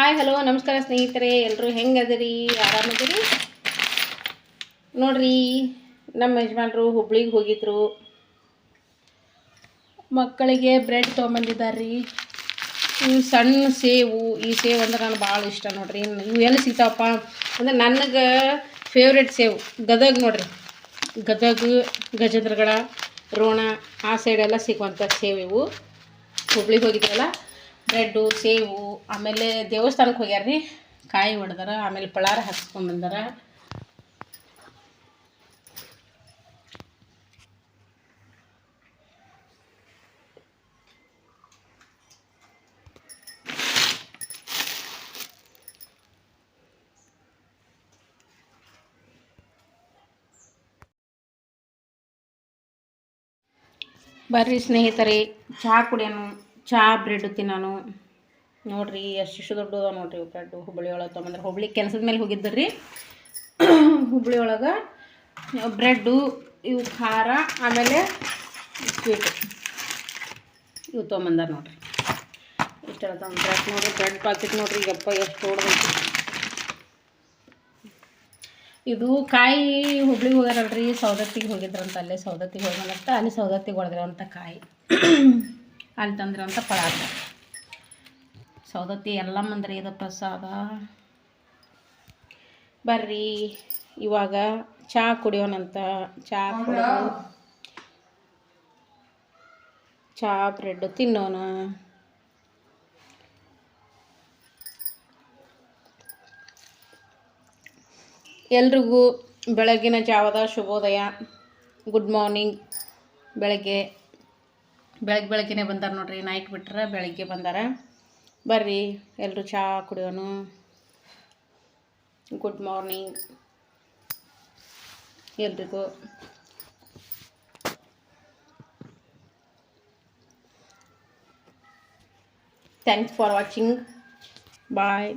Hi hello ನಮಸ್ಕಾರ ಸ್ನೇಹಿತರೆ ಎಲ್ಲರೂ ಹೆಂಗದಿರಿ? ಆರಾಮದಿರಿ? ನೋಡ್ರಿ, ನಮ್ಮ ಯಜಮಾನ್ರು ಹುಬ್ಳಿಗೆ ಹೋಗಿದ್ರು. ಮಕ್ಕಳಿಗೆ ಬ್ರೆಡ್ ತೊಗೊಂಬಂದಿದ್ದಾರೆ ಇವು ಸಣ್ಣ ಸೇವು, ಈ ಸೇವು ಅಂದ್ರೆ ನನಗೆ ಭಾಳ ಇಷ್ಟ ನೋಡ್ರಿ. ಇವು ಎಲ್ಲಿ ಸಿಗ್ತಾವಪ್ಪ ಅಂದ್ರೆ ನನಗೆ ಫೇವ್ರೆಟ್ ಸೇವು, ಗದಗ ನೋಡ್ರಿ. ಗದಗ, ಗಜೇಂದ್ರಗಡ, ರೋಣ, ಆ ಸೈಡೆಲ್ಲ ಸಿಗುವಂಥ ಸೇವು ಇವು. ಹುಬ್ಳಿಗೆ ಹೋಗಿದ್ರಲ್ಲ ಬ್ರೆಡ್ಡು, ಸೇವು, ಆಮೇಲೆ ದೇವಸ್ಥಾನಕ್ಕೆ ಹೋಗ್ಯಾರ ರೀ ಕಾಯಿ ಹೊಡೆದಾರ, ಆಮೇಲೆ ಪಳಾರ ಹಾಕ್ಸ್ಕೊಂಬಂದಾರ ಬರ್ರಿ ಸ್ನೇಹಿತರೆ ಚಹಾ ಕುಡಿಯೋನು. ಚಹಾ ಬ್ರೆಡ್ ತಿನ್ನೋನು ನೋಡ್ರಿ ಎಷ್ಟಿಷ್ಟು ಎಷ್ಟು ಅದಾವ ನೋಡ್ರಿ ಬ್ರೆಡ್ಡು ಹುಬ್ಬಳ್ಳಿ ಒಳಗೆ ತೊಗೊಂಬಂದ್ರೆ ಹುಬ್ಬಳ್ಳಿ ಕೆಲಸದ ಮೇಲೆ ಹೋಗಿದ್ದರು. ರೀ ಹುಬ್ಳಿ ಒಳಗೆ ಬ್ರೆಡ್ಡು ಇವು ಖಾರ, ಆಮೇಲೆ ಸ್ವೀಟು ಇವು ತೊಗೊಂಬಂದಾರ ನೋಡಿರಿ. ಇಷ್ಟೆಲ್ಲ ತೊಗೊಂಡು ಬ್ರೆಡ್ ನೋಡ್ರಿ. ಬ್ರೆಡ್ ಪಾಕಿಟ್ ನೋಡ್ರಿ ಈಗಪ್ಪ ಎಷ್ಟು ಓಡಬೇಕು ಇದು ಕಾಯಿ ಹುಬ್ಳಿಗೆ ಹೋಗ್ಯಾರಲ್ರಿ ಸೌದತ್ತಿಗೆ ಹೋಗಿದ್ರಂತ, ಅಲ್ಲೇ ಸೌದತ್ತಿಗೆ ಹೋಗ್ಯಾರಂತ ಅಲ್ಲಿ ಸೌದತ್ತಿಗೆ ಹೊಡೆದಿರೋಂಥ ಕಾಯಿ. ಅಲ್ಲಿ ತಂದಿರೋಂಥ ಪದಾರ್ಥ. ಸೌದತ್ತಿ ಎಲ್ಲ ಮಂದ್ರೆ ಇದು ಪ್ರಸಾದ. ಬರ್ರಿ ಇವಾಗ ಚಹಾ ಕುಡಿಯೋಣಂತ. ಚಹಾ ಕುಡಿಯೋ ಚಹಾ ಬ್ರೆಡ್ ತಿನ್ನೋಣ. ಎಲ್ರಿಗೂ ಬೆಳಗಿನ ಜಾವದ ಶುಭೋದಯ. Good morning. ಬೆಳಗ್ಗೆ ಬೆಳಗ್ಗೆ ಬೆಳಗ್ಗೆನೇ ಬಂದಾರ ನೋಡ್ರಿ ನೈಟ್ ಬಿಟ್ರೆ ಬೆಳಗ್ಗೆ ಬಂದಾರ. ಬರ್ರಿ ಎಲ್ಲರೂ ಚಹಾ ಕುಡಿಯೋನು. ಗುಡ್ ಮಾರ್ನಿಂಗ್ ಎಲ್ರಿಗೂ. Thanks for watching bye